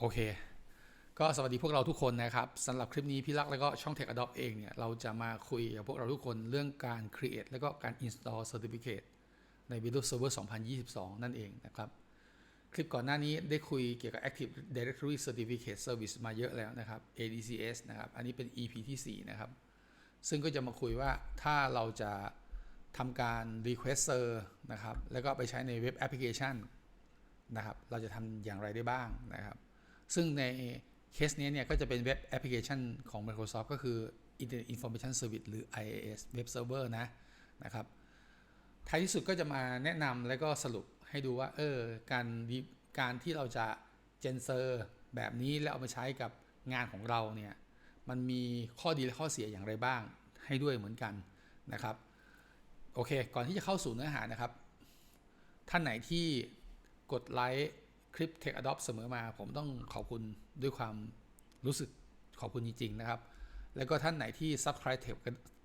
โอเค ก็สวัสดีพวกเราทุกคนนะครับสำหรับคลิปนี้พี่ลักษ์แล้วก็ช่อง Tech Adopt เองเนี่ย เราจะมาคุยกับพวกเราทุกคนเรื่องการ create แล้วก็การ install certificate ใน Windows Server 2022 นั่นเองนะครับ คลิปก่อนหน้านี้ได้คุยเกี่ยวกับ Active Directory Certificate Service มาเยอะแล้วนะครับ ADCS นะครับ อันนี้เป็น EP ที่4 นะครับ ซึ่งก็จะมาคุยว่าถ้าเราจะทำการ request ser นะครับ แล้วก็ไปใช้ในเว็บแอปพลิเคชันนะครับ เราจะทำอย่างไรได้บ้างนะครับ ซึ่งในเคสนี้เนี่ยก็จะเป็นเว็บแอปพลิเคชันของ Microsoft ก็คือ Internet Information Service หรือ IIS Web Server นะนะครับท้ายที่สุดก็จะมาแนะนำและก็สรุปให้ดูว่า เออ การการที่เราจะเจนเซอร์แบบนี้แล้วเอามาใช้กับงานของเราเนี่ย มันมีข้อดีและข้อเสียอย่างไรบ้างให้ด้วยเหมือนกันนะครับ โอเค ก่อนที่จะเข้าสู่เนื้อหานะครับ ท่านไหนที่กดไลค์ คลิป Tech Adopt เสมอมา ผมต้องขอบคุณด้วยความรู้สึกขอบคุณจริง ๆ นะครับ แล้วก็ท่านไหนที่ Subscribe Tech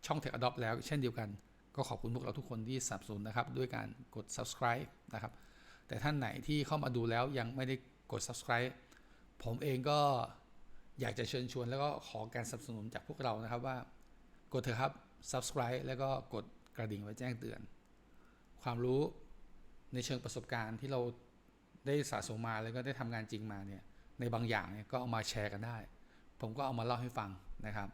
ช่อง Tech Adopt แล้วเช่นเดียวกัน ก็ขอบคุณพวกเราทุกคนที่สนับสนุนนะครับ ด้วยการกด subscribe นะครับ แต่ท่านไหนที่เข้ามาดูแล้วยังไม่ได้กด subscribe ผมเองก็อยากจะเชิญชวนแล้วก็ขอการสนับสนุนจากพวกเรานะครับว่ากดเถอะครับ subscribe แล้วก็กดกระดิ่งไว้แจ้งเตือน ความรู้ในเชิงประสบการณ์ที่เรา ได้สะสมมาแล้วก็ได้ทำงานจริงมาเนี่ยในบางอย่างเนี่ยก็เอามาแชร์กันได้ ผมก็เอามาเล่าให้ฟังนะครับ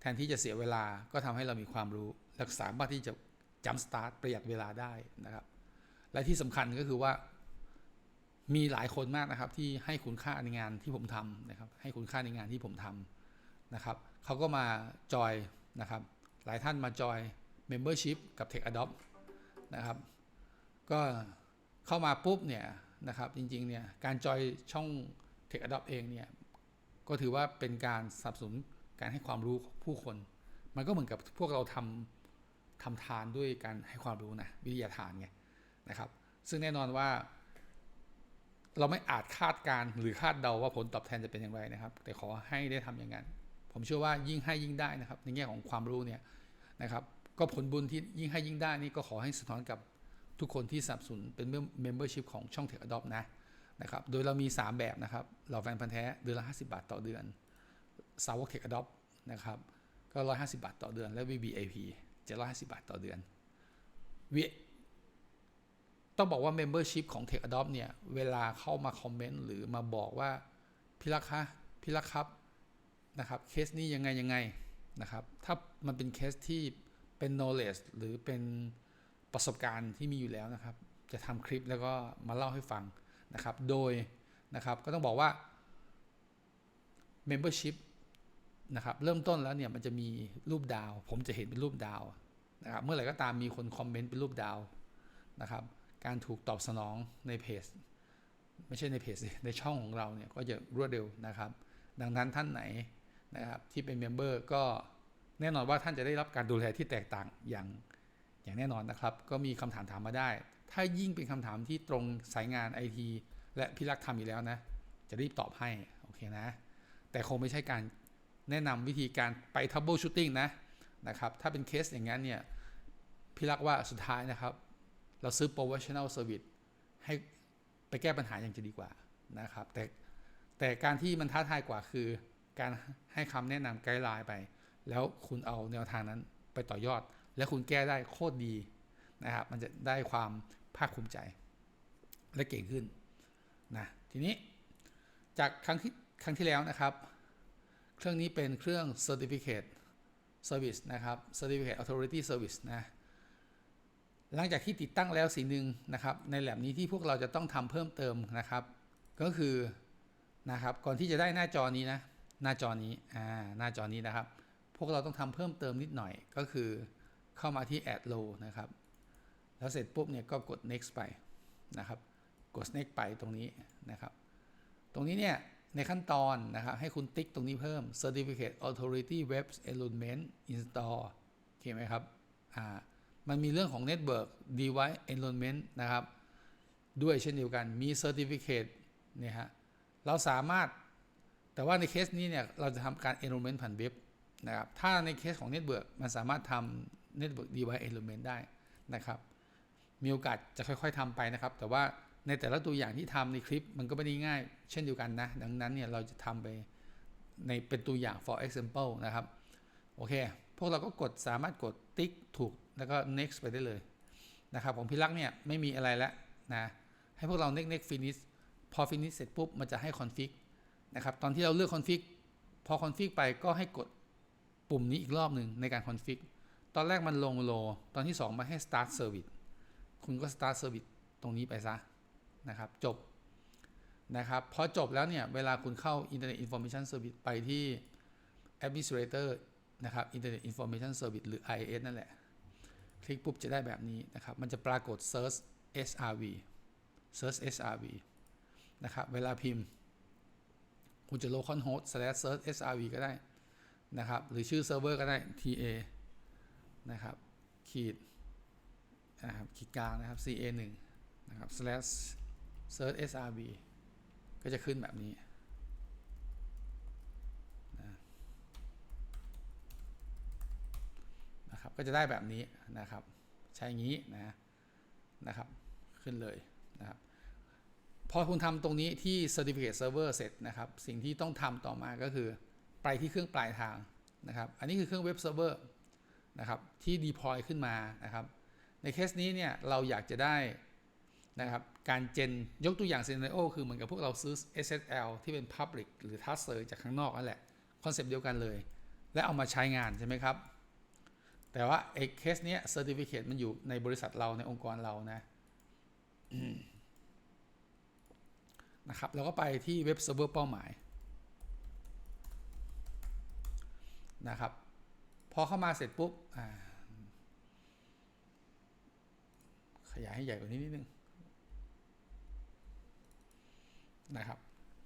แทนที่จะเสียเวลาก็ทำให้เรามีความรู้และสามารถที่จะจัมสตาร์ทประหยัดเวลาได้นะครับ และที่สำคัญก็คือว่ามีหลายคนมากนะครับที่ให้คุณค่าในงานที่ผมทำนะครับ ให้คุณค่าในงานที่ผมทำนะครับเขาก็มาจอยนะครับ หลายท่านมาจอย Membership กับ Tech Adopt นะครับ ก็เข้ามาปุ๊บเนี่ย นะครับ จริงๆเนี่ยการจอยช่อง Tech Adopt เองเนี่ยก็ถือว่าเป็นการสนับสนุนการให้ความรู้ผู้คน มันก็เหมือนกับพวกเราทำทำทานด้วยการให้ความรู้นะวิทยาทานไงนะครับ ซึ่งแน่นอนว่า เราไม่อาจคาดการหรือคาดเดาว่าผลตอบแทนจะเป็นอย่างไรนะครับ แต่ขอให้ได้ทำอย่างนั้น ผมเชื่อว่ายิ่งให้ยิ่งได้นะครับ ในแง่ของความรู้เนี่ยนะครับ ก็ผลบุญที่ยิ่งให้ยิ่งได้นี่ก็ขอให้สะท้อนกับ ทุกคนที่สนับสนุนเป็นเมมเบอร์ชิพของช่อง Tech Adopt นะนะครับ โดยเรามี 3 แบบนะครับ เราแฟนพันธ์แท้เดือนละ 50 บาทต่อเดือนสาวก Tech Adopt นะครับ ก็ 150 บาทต่อเดือน และ VBAP 750 บาทต่อเดือนวต้องบอกว่า Membership ของ Tech Adopt เนี่ย เวลาเข้ามาคอมเมนต์หรือมาบอกว่า พี่รักคะพี่รักครับนะครับเคสนี้ยังไงยังไงนะครับ ถ้ามันเป็นเคสที่เป็น knowledge หรือเป็น ประสบการณ์ที่มีอยู่แล้วนะครับ จะทำคลิปแล้วก็มาเล่าให้ฟังนะครับ โดยนะครับก็ต้องบอกว่า Membership นะครับเริ่มต้นแล้วเนี่ยมันจะมีรูปดาว ผมจะเห็นเป็นรูปดาวนะครับเมื่อไหร่ก็ตามมีคนคอมเมนต์เป็นรูปดาวนะครับการถูกตอบสนองในเพจไม่ใช่ในเพจในช่องของเราเนี่ยก็จะรวดเร็วนะครับ ดังนั้นท่านไหนนะครับที่เป็นเมมเบอร์ก็แน่นอนว่าท่านจะได้รับการดูแลที่แตกต่างอย่าง อย่างแน่นอนนะครับ ก็มีคำถามถามมาได้ ถ้ายิ่งเป็นคำถามที่ตรงสายงานไอทีและพิรักษ์ทำอยู่แล้วนะ จะรีบตอบให้ โอเคนะ แต่คงไม่ใช่การแนะนำวิธีการไปทับเบิลชูตติ้งนะนะครับ ถ้าเป็นเคสอย่างนั้นเนี่ยพี่รักว่าสุดท้ายนะครับ เราซื้อ professional service ให้ไปแก้ปัญหาอย่างจะดีกว่านะครับ แต่แต่การที่มันท้าทายกว่าคือ การให้คำแนะนำไกด์ไลน์ไป แล้วคุณเอาแนวทางนั้นไปต่อยอด แล้วคุณแก้ได้โคตรดีนะครับ มันจะได้ความภาคภูมิใจ และเก่งขึ้นนะทีนี้จากครั้งที่ครั้งที่แล้วนะครับ เครื่องนี้เป็นเครื่อง Certificate Service นะครับ Certificate Authority Service นะหลังจากที่ติดตั้งแล้วสิ่งหนึ่งนะครับ ในแลบนี้ที่พวกเราจะต้องทำเพิ่มเติมนะครับ ก็คือนะครับก่อนที่จะได้หน้าจอนี้นะหน้าจอนี้อ่าหน้าจอนี้นะครับ พวกเราต้องทำเพิ่มเติมนิดหน่อยก็คือ เข้ามาที่ add low นะครับ แล้วเสร็จปุ๊บเนี่ยก็กด next ไปนะครับ กด next ไปตรงนี้นะครับ ตรงนี้เนี่ยในขั้นตอนนะครับให้คุณติ๊กตรงนี้เพิ่ม certificate authority web enrollment install โอเคไหมครับอ่ามันมีเรื่องของ network device enrollment นะครับ ด้วยเช่นเดียวกันมี certificate เนี่ยฮะเราสามารถแต่ว่าในเคสนี้เนี่ยเราจะทำการ enrollment ผ่านเว็บนะครับ ถ้าในเคสของ network มันสามารถทำ network device enrollment ได้นะครับ มีโอกาสจะค่อยๆทำไปนะครับ แต่ว่าในแต่ละตัวอย่างที่ทำในคลิปมันก็ไม่ได้ง่าย เช่นเดียวกันนะ ดังนั้นเนี่ยเราจะทำไปในเป็นตัวอย่าง for example นะครับ โอเค พวกเราก็กดสามารถกดติ๊กถูกแล้วก็ next ไปได้เลยนะครับของพี่ลักษ์เนี่ยไม่มีอะไรแล้วนะให้พวกเรา next next finish พอ finish เสร็จปุ๊บมันจะให้ config นะครับตอนที่เราเลือก config พอ config ไปก็ให้กดปุ่มนี้อีกรอบหนึ่งในการ config ตอนแรกมันลง low ตอนที่ 2 มาให้ start service คุณก็ start service ตรงนี้ไปซะนะครับ จบนะครับพอจบแล้วเนี่ย เวลาคุณเข้า Internet Information Service ไปที่ Administrator นะครับ Internet Information Service หรือ IIS นั่นแหละ คลิกปุ๊บจะได้แบบนี้นะครับ มันจะปรากฏ search SRV search SRV นะครับ เวลาพิมพ์ คุณจะ localhost slash search SRV ก็ได้นะครับ หรือชื่อเซิร์ฟเวอร์ก็ได้ TA นะครับขีดนะครับขีดกลางนะครับ CA 1นะครับ slash search SRV ก็จะขึ้นแบบนี้นะครับก็จะได้แบบนี้นะครับ ใช่งี้นะนะครับขึ้นเลยนะครับพอคุณทำตรงนี้ที่ Certificate Server เสร็จนะครับ สิ่งที่ต้องทำต่อมาก็คือ ไปที่เครื่องปลายทางนะครับ อันนี้คือเครื่องเว็บเซิร์ฟเวอร์ นะครับที่ deploy ขึ้นมานะครับ ในเคสนี้เนี่ยเราอยากจะได้นะครับการเจนยกตัวอย่าง scenario คือเหมือนกับพวกเราซื้อ SSL ที่เป็น Public หรือ Trusted จากข้างนอกนั่นแหละคอนเซปต์เดียวกันเลย และเอามาใช้งานใช่ไหมครับ แต่ว่าไอ้เคสเนี้ย Certificate มันอยู่ในบริษัทเราในองค์กรเรานะนะครับเราก็ไปที่เว็บเซิร์ฟเวอร์เป้าหมายนะครับ พอเข้ามาเสร็จปุ๊บขยายให้ใหญ่กว่านี้นิดนึงนะครับ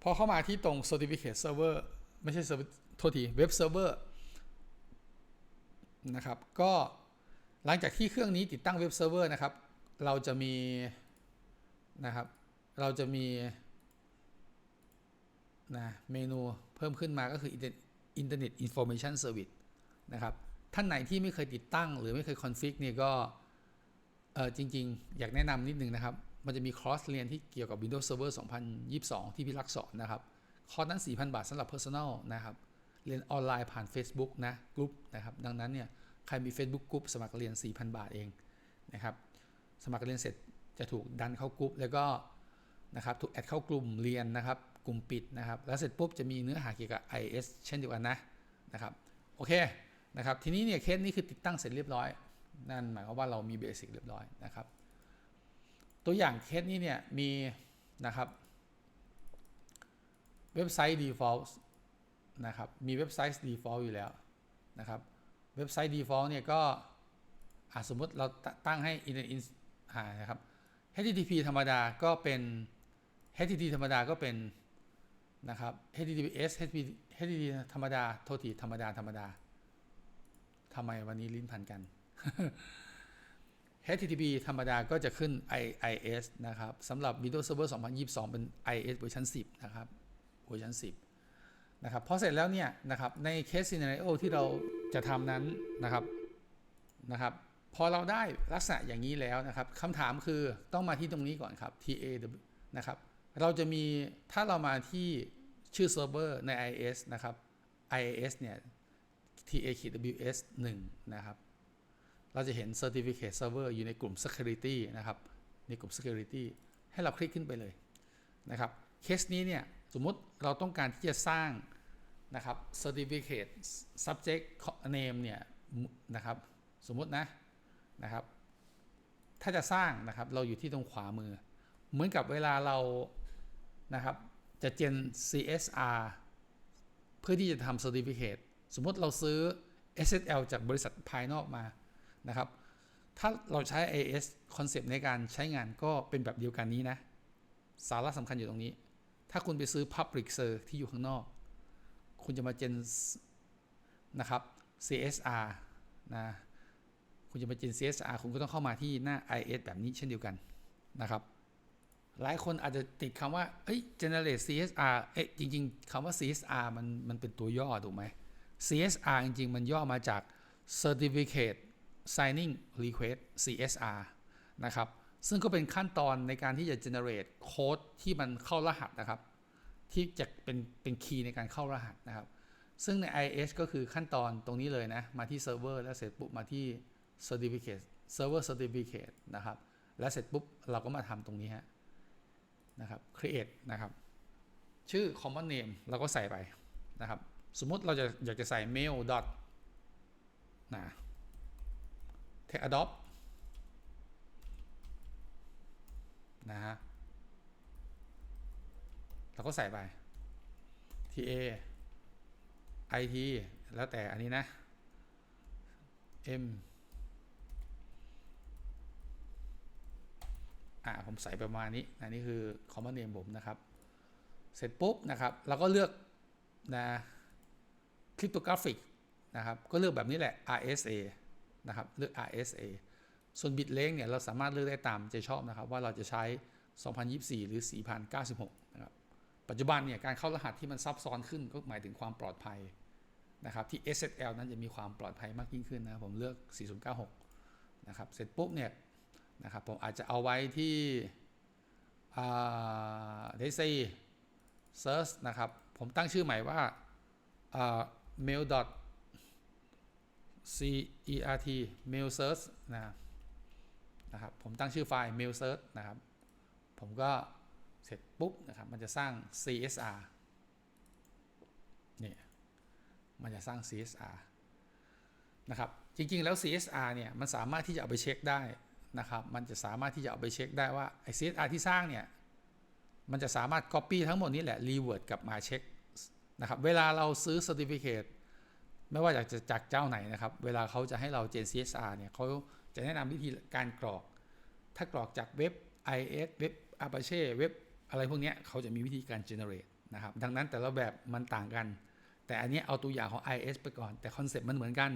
พอเข้ามาที่ตรง Certificate Server ไม่ใช่ Server โทษทีเว็บเซิร์ฟเวอร์นะครับก็หลังจากที่เครื่องนี้ติดตั้งเว็บเซิร์ฟเวอร์นะครับ เราจะมีนะครับ เราจะมีนะเมนูเพิ่มขึ้นมาก็คือ Internet Information Service นะครับ ท่านไหนที่ไม่เคยติดตั้ง หรือไม่เคยคอนฟิกเนี่ยก็เออจริง ๆ อยากแนะนำนิดนึงนะครับ มันจะมีคอร์สเรียนที่เกี่ยวกับ Windows Server 2022 ที่พี่ลักสอนนะครับ คอร์สนั้น 4,000 บาทสำหรับ Personal นะครับ เรียนออนไลน์ผ่าน Facebook นะกลุ่มนะครับ ดังนั้นเนี่ยใครมี Facebook กลุ่มสมัครเรียน 4,000 บาทเองนะครับ สมัครเรียนเสร็จจะถูกดันเข้ากลุ่มแล้วก็นะครับถูกแอดเข้ากลุ่มเรียนนะครับกลุ่มปิดนะครับ แล้วเสร็จปุ๊บจะมีเนื้อหาเกี่ยวกับ IS เช่นเดียวกันนะนะครับ โอเค นะครับทีนี้เนี่ยเคสนี้คือติดตั้งเสร็จเรียบร้อย นั่นหมายความว่าเรามีเบสิกเรียบร้อยนะครับ ตัวอย่างเคสนี้เนี่ยมีนะครับเว็บไซต์ default นะครับมีเว็บไซต์ default อยู่แล้วนะครับเว็บไซต์ default เนี่ยก็สมมติเราตั้งให้ internet นะครับ HTTP ธรรมดาก็เป็น HTTP ธรรมดาก็เป็นนะครับ HTTPS HTTP HTTP ธรรมดาโทษทีธรรมดาธรรมดา ทำไมวันนี้ลิ้นพันกัน HTTP ธรรมดาก็จะขึ้น IIS นะครับสำหรับ Windows Server 2022 เป็น IIS เวอร์ชัน10 นะครับเวอร์ชัน10 นะครับพอเสร็จแล้วเนี่ยนะครับในเคสซีนาริโอที่เราจะทำนั้นนะครับนะครับ พอเราได้ลักษณะอย่างนี้แล้วนะครับคำถามคือต้องมาที่ตรงนี้ก่อนครับ TA นะครับเราจะมีถ้าเรามาที่ชื่อเซิร์ฟเวอร์ใน IIS นะครับ IIS เนี่ย TA-WS 1นะครับ เราจะเห็น Certificate Server อยู่ในกลุ่ม Security นะครับ ในกลุ่ม Security ให้เราคลิกขึ้นไปเลยนะครับ เคสนี้เนี่ย สมมุติเราต้องการที่จะสร้างนะครับ Certificate Subject Name เนี่ยนะครับ สมมุตินะนะครับ ถ้าจะสร้างนะครับ เราอยู่ที่ตรงขวามือ เหมือนกับเวลาเรานะครับ จะเจน CSR เพื่อที่จะทำ Certificate สมมติเราซื้อ SSL จากบริษัทภายนอกมานะครับ ถ้าเราใช้ AS คอนเซปต์ในการใช้งานก็เป็นแบบเดียวกันนี้นะ สาระสำคัญอยู่ตรงนี้ ถ้าคุณไปซื้อ Public s e r ที่อยู่ข้างนอก คุณจะมาเจนนะครับ CSR นะคุณจะมาเจน CSR คุณก็ต้องเข้ามาที่หน้า IS แบบนี้เช่นเดียวกันนะครับ หลายคนอาจจะติดคำว่าเอ้ย generate CSR เอ๊ะจริง ๆคำว่า CSR มันมันเป็นตัวย่อถูกไหม CSR จริง ๆ มันย่อมาจาก Certificate Signing Request CSR นะครับ ซึ่งก็เป็นขั้นตอนในการที่จะ generate โค้ดที่มันเข้ารหัสนะครับ ที่จะเป็นเป็นคีย์ในการเข้ารหัสนะครับ ซึ่งใน IIS ก็คือขั้นตอนตรงนี้เลยนะ มาที่เซิร์ฟเวอร์แล้วเสร็จปุ๊บมาที่ certificate server certificate นะครับ แล้วเสร็จปุ๊บเราก็มาทำตรงนี้ฮะนะครับ create นะครับ ชื่อ common name เราก็ใส่ไปนะครับ สมมติเราจะอยากจะใส่ mail dot นะ tech adopt นะฮะเราก็ใส่ไป TA IT แล้วแต่อันนี้นะ M อ่าผมใส่ประมาณนี้ อันนี้คือ common name ผมนะครับ เสร็จปุ๊บนะครับ เราก็เลือกนะ cryptographic นะครับก็เลือกแบบนี้แหละ RSA นะครับเลือก RSA ส่วน bit length เนี่ยเราสามารถเลือกได้ตามใจชอบนะครับ ว่าเราจะใช้ 2024 หรือ 4096 นะครับ ปัจจุบันเนี่ยการเข้ารหัสที่มันซับซ้อนขึ้นก็หมายถึงความปลอดภัยนะครับที่ SSL นั้นจะมีความปลอดภัยมากยิ่งขึ้นนะผมเลือก 4096 นะครับ เสร็จปุ๊บเนี่ยนะครับผมอาจจะเอาไว้ที่อ่า DayZ search นะครับ ผมตั้งชื่อใหม่ว่า mail dot cert mail search นะครับนะครับ ผมตั้งชื่อไฟล์ mail search นะครับ ผมก็เสร็จปุ๊บนะครับ มันจะสร้าง CSR นี่มันจะสร้าง CSR นะครับ จริงๆ แล้ว CSR เนี่ย มันสามารถที่จะเอาไปเช็คได้นะครับ มันจะสามารถที่จะเอาไปเช็คได้ว่าไอ CSR ที่สร้างเนี่ย มันจะสามารถ Copy ทั้งหมดนี้แหละ Revert กลับมาเช็ค นะครับเวลาเราซื้อ Certificate ไม่ว่าจากจากเจ้าไหนนะครับ เวลาเขาจะให้เรา Gen CSR เนี่ยเขาจะแนะนำวิธีการกรอก ถ้ากรอกจากเว็บ IS เว็บ Apache เว็บอะไรพวกนี้เขาจะมีวิธีการ generate นะครับ ดังนั้นแต่ละแบบมันต่างกัน แต่อันนี้เอาตัวอย่างของ IS ไปก่อน แต่คอนเซ็ปต์มันเหมือนกัน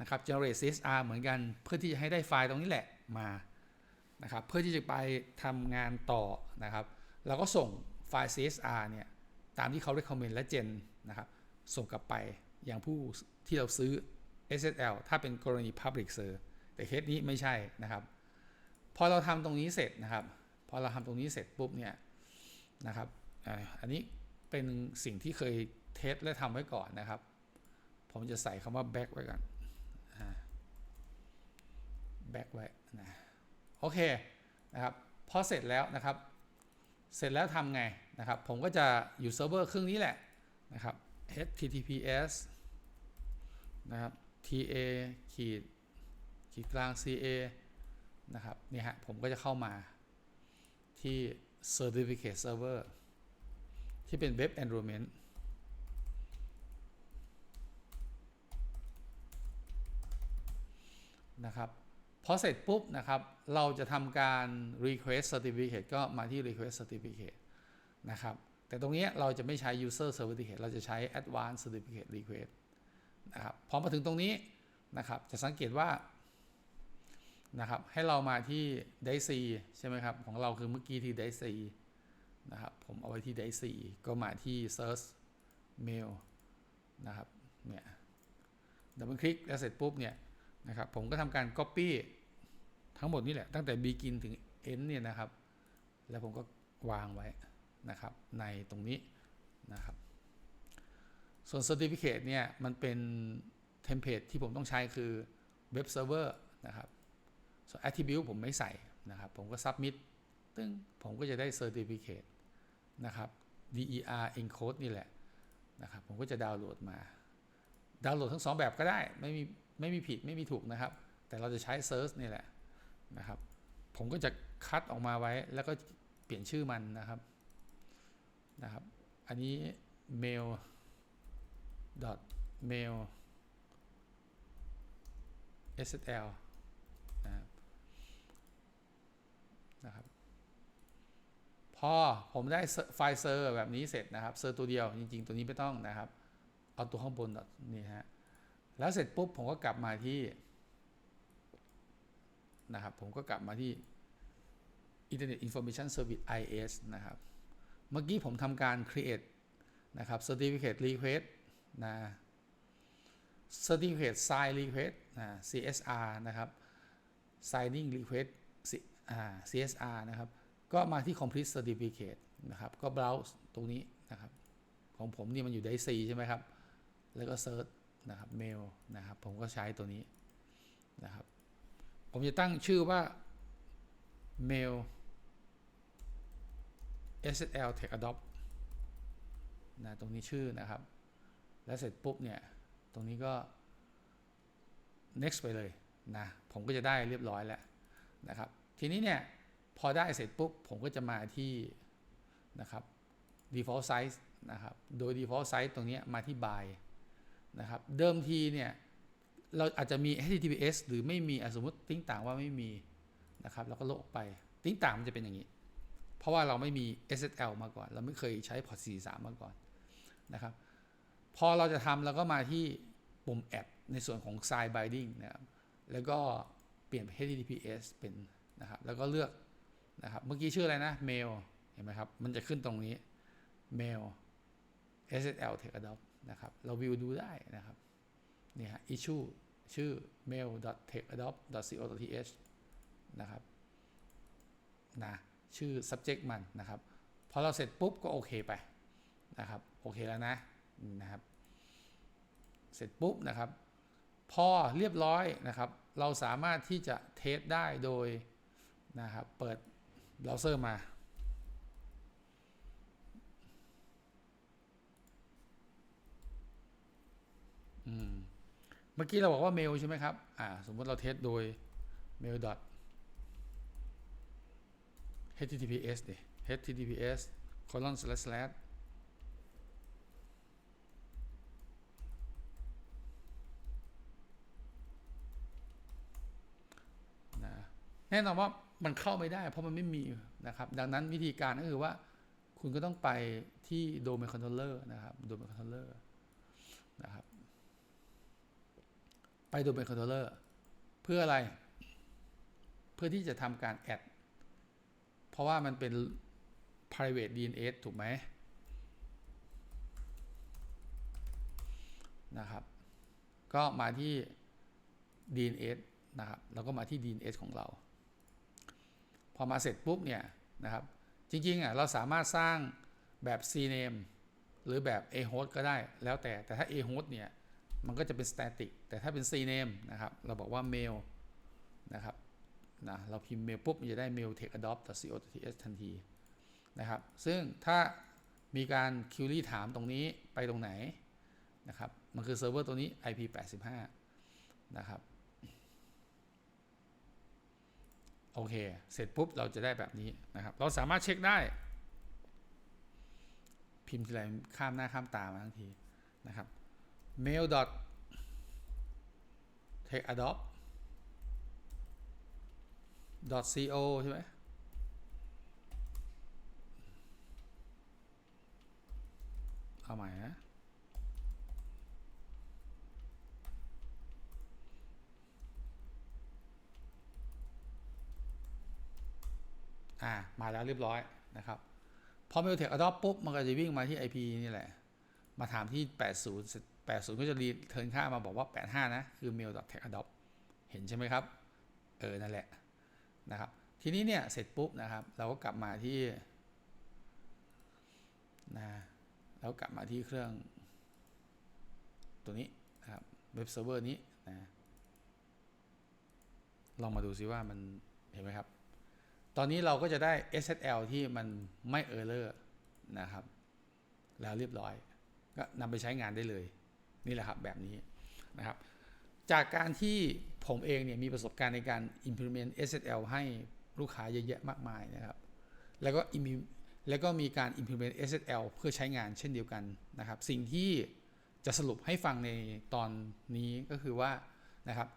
นะครับ generate CSR เหมือนกัน เพื่อที่จะให้ได้ไฟล์ตรงนี้แหละมานะครับ เพื่อที่จะไปทำงานต่อนะครับเราก็ส่งไฟล์ CSR เนี่ย ตามที่เขา recommend และ gen นะครับส่งกลับไปอย่างผู้ที่เราซื้อ SSL ถ้าเป็นกรณี Public Ser แต่เคสนี้ไม่ใช่นะครับ พอเราทำตรงนี้เสร็จนะครับ พอเราทำตรงนี้เสร็จปุ๊บเนี่ยนะครับอันนี้เป็นสิ่งที่เคยเทสและทำไว้ก่อนนะครับ ผมจะใส่คำว่า back ไว้ก่อน back ไว้นะโอเคนะครับพอเสร็จแล้วนะครับ เสร็จแล้วทำไง นะครับ ผมก็จะอยู่เซิร์ฟเวอร์เครื่องนี้แหละนะครับ https นะครับ ta ขีดขีดกลาง ca นะครับนี่ฮะผมก็จะเข้ามาที่ certificate server ที่เป็น web enrollment นะครับพอเสร็จปุ๊บนะครับ เราจะทำการ request certificate ก็มาที่ request certificate นะครับ แต่ตรงนี้เราจะไม่ใช้ user certificate เราจะใช้ advanced certificate request นะครับ พอมาถึงตรงนี้นะครับ จะสังเกตว่านะครับ ให้เรามาที่ DAIC ใช่ไหมครับ ของเราคือเมื่อกี้ที่ DAIC นะครับ ผมเอาไว้ที่ DAIC ก็มาที่ search mail นะครับ เนี่ยดับเบิลคลิกแล้วเสร็จปุ๊บเนี่ยนะครับ ผมก็ทำการ Copy ทั้งหมดนี่แหละ ตั้งแต่ begin ถึง end เนี่ยนะครับ แล้วผมก็วางไว้ นะครับในตรงนี้นะครับ ส่วน Certificate เนี่ยมันเป็นเทมเพลตที่ผมต้องใช้คือ Web Server นะครับ ส่วน Attribute ผมไม่ใส่นะครับ ผมก็ Submit ตึ้งผมก็จะได้ Certificate นะครับ DER encode นี่แหละนะครับผมก็จะดาวน์โหลดมา ดาวน์โหลดทั้งสองแบบก็ได้ ไม่มีไม่มีผิดไม่มีถูกนะครับ แต่เราจะใช้ Search นี่แหละนะครับ ผมก็จะคัดออกมาไว้แล้วก็เปลี่ยนชื่อมันนะครับ นะครับ อันนี้ mail dot mail ssl นะครับนะครับ พอผมได้ไฟล์เซอร์แบบนี้เสร็จนะครับเซอร์ตัวเดียวจริง ๆ ตัวนี้ไม่ต้องนะครับ เอาตัวข้างบนนี่ฮะแล้วเสร็จปุ๊บผมก็กลับมาที่นะครับ ผมก็กลับมาที่ Internet Information Service IS นะครับ เมื่อกี้ผมทำการ create นะครับ certificate request นะ certificate sign request นะ CSR นะครับ signing request อ่า CSR นะครับ ก็มาที่ complete certificate นะครับ ก็ browse ตรงนี้นะครับ ของผมนี่มันอยู่ได้ C ใช่ไหมครับ แล้วก็ search นะครับ mail นะครับ ผมก็ใช้ตัวนี้นะครับ ผมจะตั้งชื่อว่า mail SSL Tech Adopt นะตรงนี้ชื่อนะครับ แล้วเสร็จปุ๊บเนี่ย ตรงนี้ก็ next ไปเลยนะผมก็จะได้เรียบร้อยแล้วนะครับ ทีนี้เนี่ย พอได้เสร็จปุ๊บ ผมก็จะมาที่นะครับ default size นะครับ โดย default size ตรงนี้มาที่ by นะครับ เดิมทีเนี่ย เราอาจจะมี HTTPS หรือไม่มีสมมติติ้งต่างว่าไม่มีนะครับ แล้วก็ลบไปติ้งต่างมันจะเป็นอย่างนี้ เพราะว่าเราไม่มี SSL มาก่อน เราไม่เคยใช้พอร์ต43มาก่อนนะครับ พอเราจะทำเราก็มาที่ปุ่ม add ในส่วนของ side binding นะครับ แล้วก็เปลี่ยน HTTPS เป็นนะครับ แล้วก็เลือกนะครับ เมื่อกี้ชื่ออะไรนะ mail เห็นไหมครับ มันจะขึ้นตรงนี้ mail SSL Tech Adopt นะครับ เราวิวดูได้นะครับ นี่ฮะ issue ชื่อ mail.techadopt.co.th นะครับ นะ ชื่อ subject มันนะครับพอเราเสร็จปุ๊บก็โอเคไปนะครับโอเคแล้วนะนะครับ เสร็จปุ๊บนะครับ พอเรียบร้อยนะครับ เราสามารถที่จะเทสได้โดยนะครับเปิดเบราว์เซอร์มาอืมเมื่อกี้เราบอกว่าเมลใช่ไหมครับอ่าสมมติเราเทสโดย mail dot https ดิ https colon slash slash นะแน่นอนว่ามันเข้าไม่ได้เพราะมันไม่มีนะครับ ดังนั้นวิธีการก็คือว่าคุณก็ต้องไปที่ domain controller นะครับ domain controller นะครับ ไป domain controller เพื่ออะไร เพื่อที่จะทำการ add ราะว่ามันเป็น private DNS ถูกไหมนะครับ ก็มาที่ DNS นะครับแล้วก็มาที่ DNS ของเรา พอมาเสร็จปุ๊บเนี่ยนะครับ จริงๆอะเราสามารถสร้างแบบ CNAME หรือแบบ A host ก็ได้แล้วแต่แต่ถ้า A host เนี่ย มันก็จะเป็น static แต่ถ้าเป็น CNAME นะครับ เราบอกว่า mail นะเราพิมพ์ mail ปุ๊บมันจะได้ mail tech adopt co th ทันทีนะครับ ซึ่งถ้ามีการ query ถามตรงนี้ไปตรงไหนนะครับ มันคือเซิร์ฟเวอร์ตัวนี้ IP 85 นะครับ โอเค เสร็จปุ๊บเราจะได้แบบนี้นะครับ เราสามารถเช็คได้ พิมพ์ทีไรข้ามหน้าข้ามตามาทั้งทีนะครับ mail dot tech a d o p t co ใช่ไหมเอาใหม่นะ อ่า มาแล้วเรียบร้อยนะครับ พอ Mail Tech Adopt ปุ๊บ มันก็จะวิ่งมาที่ IP นี่แหละ มาถามที่ 80 80 ก็จะรีเทิร์นค่ามาบอกว่า 85 นะ คือ mail.tech adopt เห็นใช่ไหมครับ เออ นั่นแหละ นะครับ ทีนี้เนี่ยเสร็จปุ๊บนะครับ เราก็กลับมาที่นะแล้วกลับมาที่เครื่องตัวนี้นะครับเว็บเซิร์ฟเวอร์นี้นะลองมาดูซิว่ามันเห็นไหมครับ ตอนนี้เราก็จะได้ SSL ที่มันไม่ error นะครับ แล้วเรียบร้อย ก็นำไปใช้งานได้เลย นี่แหละครับแบบนี้นะครับ จากการที่ ผมเองเนี่ยมีประสบการณ์ในการ implement SSL ให้ลูกค้าเยอะแยะมากมายนะครับ แล้วก็แล้วก็มีการ implement SSL เพื่อใช้งานเช่นเดียวกันนะครับ สิ่งที่จะสรุปให้ฟังในตอนนี้ก็คือว่านะครับ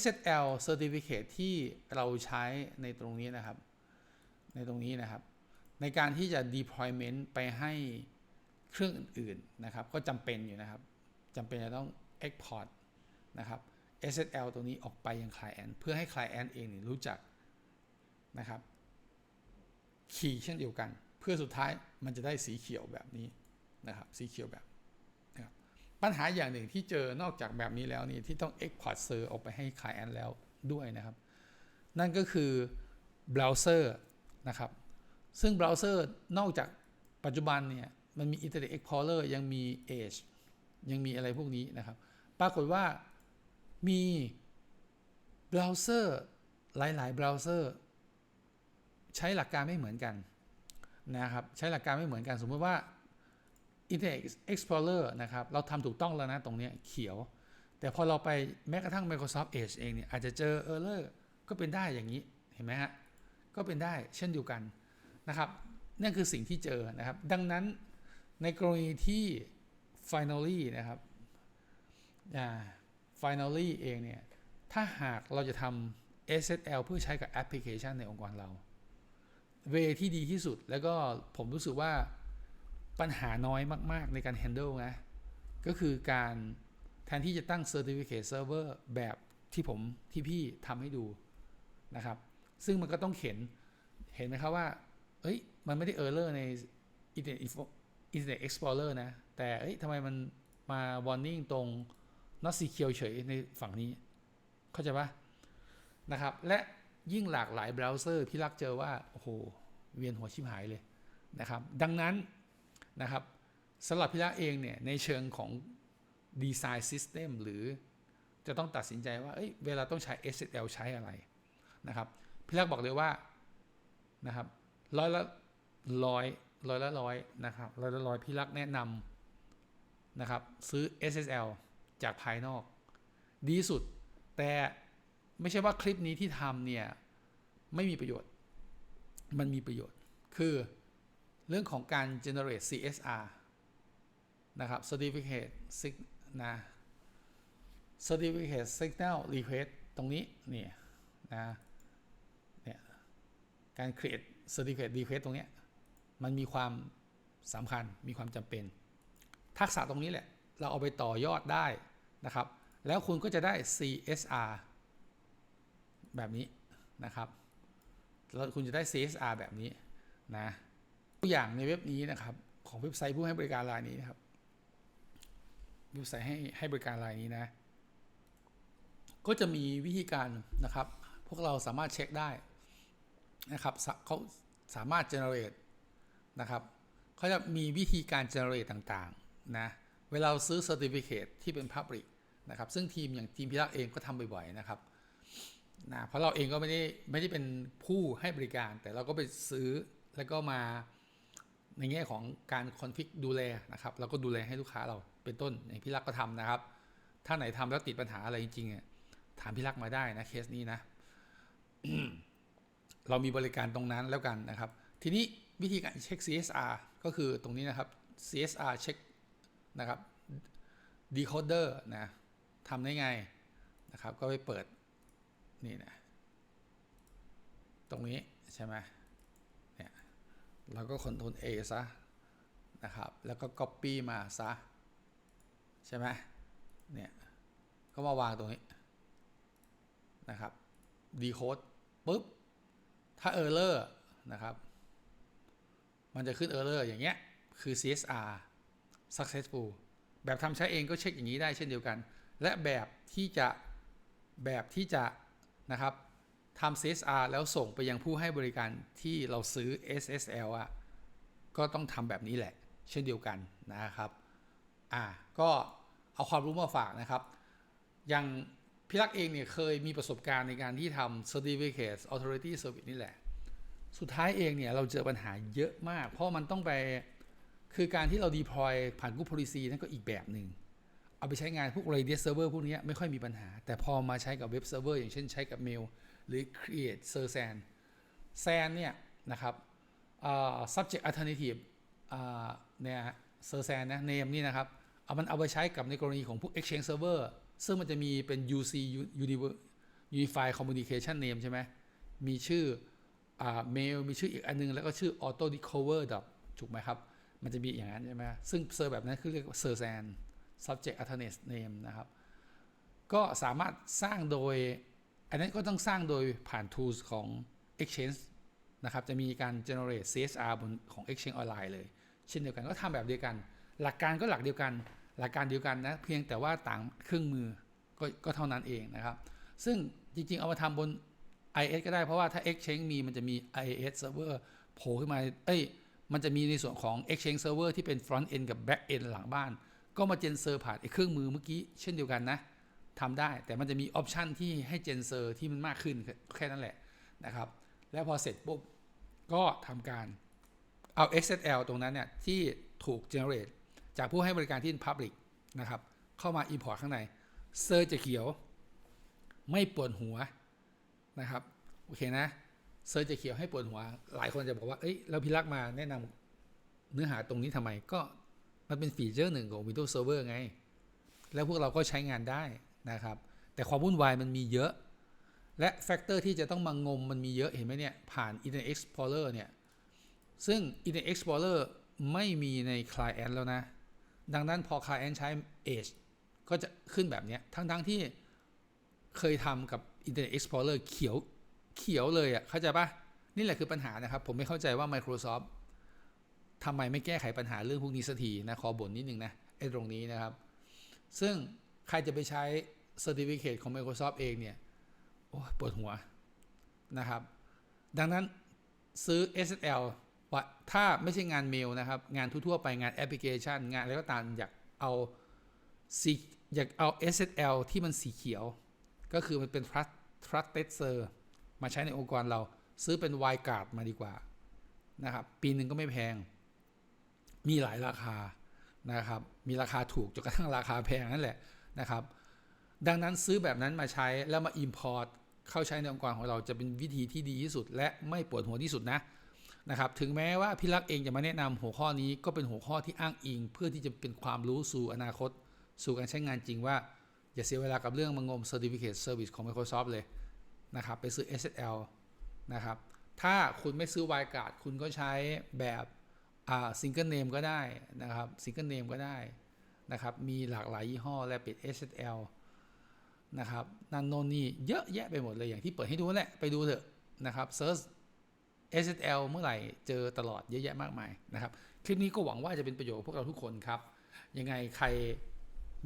SSL certificate ที่เราใช้ในตรงนี้นะครับ ในตรงนี้นะครับ ในการที่จะ deployment ไปให้เครื่องอื่นๆนะครับ ก็จำเป็นอยู่นะครับจำเป็นจะต้อง export นะครับ SSL ตรงนี้ออกไปยัง client เพื่อให้ client เองรู้จักนะครับคีย์เช่นเดียวกัน เพื่อสุดท้ายมันจะได้สีเขียวแบบนี้นะครับสีเขียวแบบนะครับปัญหาอย่างหนึ่งที่เจอนอกจากแบบนี้แล้วนี่ที่ต้อง export เซอร์ออกไปให้ client แล้วด้วยนะครับ นั่นก็คือเบราว์เซอร์นะครับซึ่งเบราว์เซอร์นอกจากปัจจุบันเนี่ยมันมี Internet Explorer ยังมี Edge ยังมีอะไรพวกนี้นะครับ ปรากฏว่า มีเบราว์เซอร์หลายๆเบราว์เซอร์ใช้หลักการไม่เหมือนกันนะครับใช้หลักการไม่เหมือนกัน สมมติว่า Internet Explorer นะครับ เราทำถูกต้องแล้วนะตรงนี้เขียว แต่พอเราไปแม้กระทั่ง Microsoft Edge เองเนี่ยอาจจะเจอ Error ก็เป็นได้อย่างนี้เห็นไหมฮะก็เป็นได้เช่นเดียวกันนะครับนั่นคือสิ่งที่เจอนะครับ ดังนั้นในกรณีที่ finally นะครับอ่า finally เองเนี่ย ถ้าหากเราจะทำ SSL เพื่อใช้กับแอปพลิเคชันในองค์กรเรา เวที่ดีที่สุดแล้วก็ผมรู้สึกว่าปัญหาน้อยมาก ๆ ในการ handle นะ ก็คือการแทนที่จะตั้ง certificate server แบบที่ผมที่พี่ทำให้ดูนะครับ ซึ่งมันก็ต้องเข็นเห็นไหมครับว่า เอ้ย มันไม่ได้ error ใน Internet Internet Explorer นะ แต่ เอ้ยทำไมมันมา warning ตรง not secure เฉยในฝั่งนี้ เข้าใจปะนะครับ และยิ่งหลากหลายเบราว์เซอร์พี่รักเจอว่า โอ้โห เวียนหัวชิบหายเลยนะครับ ดังนั้นนะครับสำหรับพี่รักเองเนี่ย ในเชิงของ Design System หรือจะต้องตัดสินใจว่าเอ้ยเวลาต้องใช้ SSL ใช้อะไรนะครับ พี่รักบอกเลยว่านะครับร้อยละร้อยร้อยละร้อยนะครับร้อยละร้อยพี่รักแนะนำนะครับซื้อ SSL จากภายนอก ดีสุด แต่ไม่ใช่ว่าคลิปนี้ที่ทำเนี่ย ไม่มีประโยชน์ มันมีประโยชน์ คือเรื่องของการ generate CSR นะครับ certificate sig นะ certificate signal request ตรงนี้เนี่ยนะเนี่ยการ create certificate request ตรงเนี้ยมันมีความสำคัญมีความจำเป็น ทักษะตรงนี้แหละ เราเอาไปต่อยอดได้ นะครับ แล้วคุณก็จะได้ CSR แบบนี้นะครับ แล้วคุณจะได้ CSR แบบนี้นะตัวอย่างในเว็บนี้นะครับ ของเว็บไซต์ผู้ให้บริการรายนี้นะครับเว็บไซต์ให้ให้บริการรายนี้นะ ก็จะมีวิธีการนะครับ พวกเราสามารถเช็คได้นะครับเขาสามารถ generate นะครับเขาจะมีวิธีการ generate ต่างๆ นะ เวลาซื้อ certificate ที่เป็น public นะครับ ซึ่งทีมอย่างทีมพิรักเองก็ทำบ่อยๆนะครับนะเพราะเราเองก็ไม่ได้ไม่ได้เป็นผู้ให้บริการ แต่เราก็ไปซื้อแล้วก็มาในแง่ของการคอนฟิกดูแลนะครับเราก็ดูแลให้ลูกค้าเราเป็นต้นอย่างพี่รักก็ทำนะครับ ถ้าไหนทำแล้วติดปัญหาอะไรจริงๆถามพี่รักมาได้นะเคสนี้นะเรามีบริการตรงนั้นแล้วกันนะครับ ทีนี้วิธีการเช็ค CSR ก็คือตรงนี้นะครับ CSR เช็ค นะครับ decoder นะทำได้ไงนะครับ ก็ไปเปิดนี่นะตรงนี้ใช่ไหมเนี่ยเราก็ Ctrl A ซะนะครับ แล้วก็ Copy มาซะใช่ไหมเนี่ยก็มาวางตรงนี้นะครับ decode ปุ๊บ ถ้า error นะครับ มันจะขึ้น error อย่างเงี้ย คือ CSR successful แบบทำใช้เองก็เช็คอย่างนี้ได้เช่นเดียวกัน และแบบที่จะแบบที่จะนะครับทำ CSR แล้วส่งไปยังผู้ให้บริการที่เราซื้อ SSL อะก็ต้องทำแบบนี้แหละ เช่นเดียวกันนะครับอ่าก็เอาความรู้มาฝากนะครับ อย่างพี่รักเองเนี่ยเคยมีประสบการณ์ในการที่ทำ Certificate Authority Service นี่แหละ สุดท้ายเองเนี่ยเราเจอปัญหาเยอะมาก เพราะมันต้องไป คือการที่เรา deploy ผ่าน Group Policy นั่นก็อีกแบบหนึ่งเอาไปใช้งานพวก Radius Server พวกนี้ไม่ค่อยมีปัญหา แต่พอมาใช้กับ Web Server อร์อย่างเช่นใช้กับ Mail หรือ Create s e r s a n SAN เนี่ยนะครับ subject alternative เนี่ย s e r s a n นะ name นี่นะครับ เอามันเอาไปใช้กับในกรณีของพวก Exchange Server ซึ่งมันจะมีเป็น UC Unified Communication Name ใช่ไหมมีชื่อเมลมีชื่ออีกอันนึง แล้วก็ชื่อ auto discover ถูกไหมครับ มันจะมีอย่างนั้นใช่ไหมซึ่งเซอร์แบบนั้นคือเรียกว่า s e r s a n subject alternate name นะครับ ก็สามารถสร้างโดย อันนั้นก็ต้องสร้างโดยผ่าน tools ของ Exchange นะครับ จะมีการ generate CSR บนของ Exchange ออนไลน์เลย เช่นเดียวกันก็ทำแบบเดียวกัน หลักการก็หลักเดียวกัน หลักการเดียวกันนะ เพียงแต่ว่าต่างเครื่องมือก็ก็เท่านั้นเองนะครับ ซึ่งจริง ๆ เอามาทำบน is ก็ได้เพราะว่าถ้า Exchange มีมันจะมี is server โผล่ขึ้นมา เอ้ย มันจะมีในส่วนของ Exchange server ที่เป็น front end กับ back end หลังบ้าน ก็มาเจนเซอร์ผ่านไอ้เครื่องมือเมื่อกี้เช่นเดียวกันนะทำได้ แต่มันจะมีออปชันที่ให้เจนเซอร์ที่มันมากขึ้นแค่นั้นแหละนะครับ แล้วพอเสร็จปุ๊บ ก็ทำการเอา XSL ตรงนั้นเนี่ย ที่ถูก generate จากผู้ให้บริการที่เป็น public นะครับ เข้ามา import ข้างในเซอร์จะเขียว ไม่ปวดหัวนะครับ โอเคนะ เซอร์จะเขียวให้ปวดหัว หลายคนจะบอกว่า เอ้ยแล้วพี่ลักมาแนะนำเนื้อหาตรงนี้ทำไมก็มันเป็นฟีเจอร์หนึ่งของ Windows Server ไง แล้วพวกเราก็ใช้งานได้นะครับ แต่ความวุ่นวายมันมีเยอะ และแฟกเตอร์ที่จะต้องมางมมันมีเยอะเห็นไหมเนี่ย ผ่าน Internet Explorer เนี่ย ซึ่ง Internet Explorer ไม่มีใน Client แล้วนะ ดังนั้นพอ Client ใช้ Edge ก็จะขึ้นแบบนี้ทั้งๆที่เคยทำกับ Internet Explorer เขียว เขียวเลยอะ่ะเข้าใจปะนี่แหละคือปัญหานะครับ ผมไม่เข้าใจว่า Microsoft ทำไมไม่แก้ไขปัญหาเรื่องพวกนี้สักทีนะ ขอบ่นนิดนึงนะไอ้ตรงนี้นะครับ ซึ่งใครจะไปใช้ Certificate ของ Microsoft เองเนี่ย โอ้ยปวดหัวนะครับ ดังนั้นซื้อ SSL ว่าถ้าไม่ใช่งานเมลนะครับ งานทั่วๆไปงานแอปพลิเคชัน งานอะไรก็ตามอยากเอาสีอยากเอา SSL ที่มันสีเขียว ก็คือมันเป็น Trust Trusted Ser มาใช้ในองค์กรเราซื้อเป็น WireGuard มาดีกว่านะครับ ปีหนึ่งก็ไม่แพง มีหลายราคานะครับ มีราคาถูกจนกระทั่งราคาแพงนั่นแหละนะครับ ดังนั้นซื้อแบบนั้นมาใช้แล้วมา Import เข้าใช้ในองค์กรของเราจะเป็นวิธีที่ดีที่สุด และไม่ปวดหัวที่สุดนะนะครับ ถึงแม้ว่าพี่ลักษ์เองจะมาแนะนำหัวข้อนี้ก็เป็นหัวข้อที่อ้างอิง เพื่อที่จะเป็นความรู้สู่อนาคต สู่การใช้งานจริงว่า อย่าเสียเวลากับเรื่องมางม Certificate Service ของ Microsoft เลย นะครับไปซื้อ SSL นะครับถ้าคุณไม่ซื้อ WireGuard คุณก็ใช้แบบอ่า Single Name ก็ได้นะครับ Single Name ก็ได้นะครับมีหลากหลายยี่ห้อและปิด SSL นะครับนันโนนนี่เยอะแยะไปหมดเลยอย่างที่เปิดให้ดูแหละไปดูเถอะนะครับ Search SSL เมื่อไหร่เจอตลอดเยอะแยะมากมายนะครับคลิปนี้ก็หวังว่าจะเป็นประโยชน์พวกเราทุกคนครับ ยังไงใคร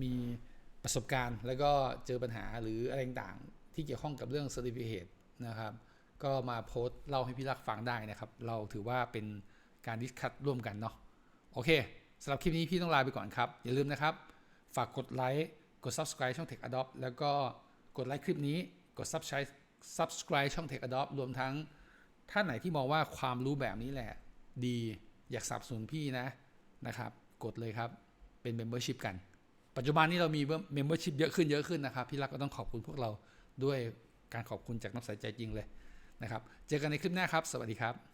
มีประสบการณ์แล้วก็เจอปัญหาหรืออะไรต่าง ที่เกี่ยวข้องกับเรื่อง Certificate นะครับ ก็มาโพสต์เล่าให้พี่รักฟังได้นะครับ เราถือว่าเป็นการดิสคัตร่วมกันเนาะโอเคสำหรับคลิปนี้พี่ต้องลาไปก่อนครับ อย่าลืมนะครับ ฝากกดไลค์กด subscribe ช่อง Tech Adopt แล้วก็กดไลค์คลิปนี้กด subscribe subscribe ช่อง Tech Adopt รวมทั้งท่านไหนที่มองว่าความรู้แบบนี้แหละ ดีอยากสับสนุนพี่นะนะครับ กดเลยครับเป็น membership กัน ปัจจุบันนี้เรามี membership เยอะขึ้นเยอะขึ้นนะครับ พี่รักก็ต้องขอบคุณพวกเรา ด้วยการขอบคุณจากน้ำใสใจจริงเลยนะครับ เจอกันในคลิปหน้าครับ สวัสดีครับ